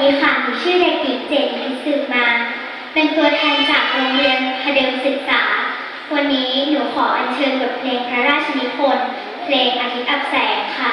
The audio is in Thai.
มีค่ะหนูชื่อเด็กหญิงเจนพิสืบมา เป็นตัวแทนจากโรงเรียนพเดิมศึกษา วันนี้หนูขออัญเชิญบทเพลงพระราชนิพนธ์เพลงอาทิตย์อับแสงค่ะ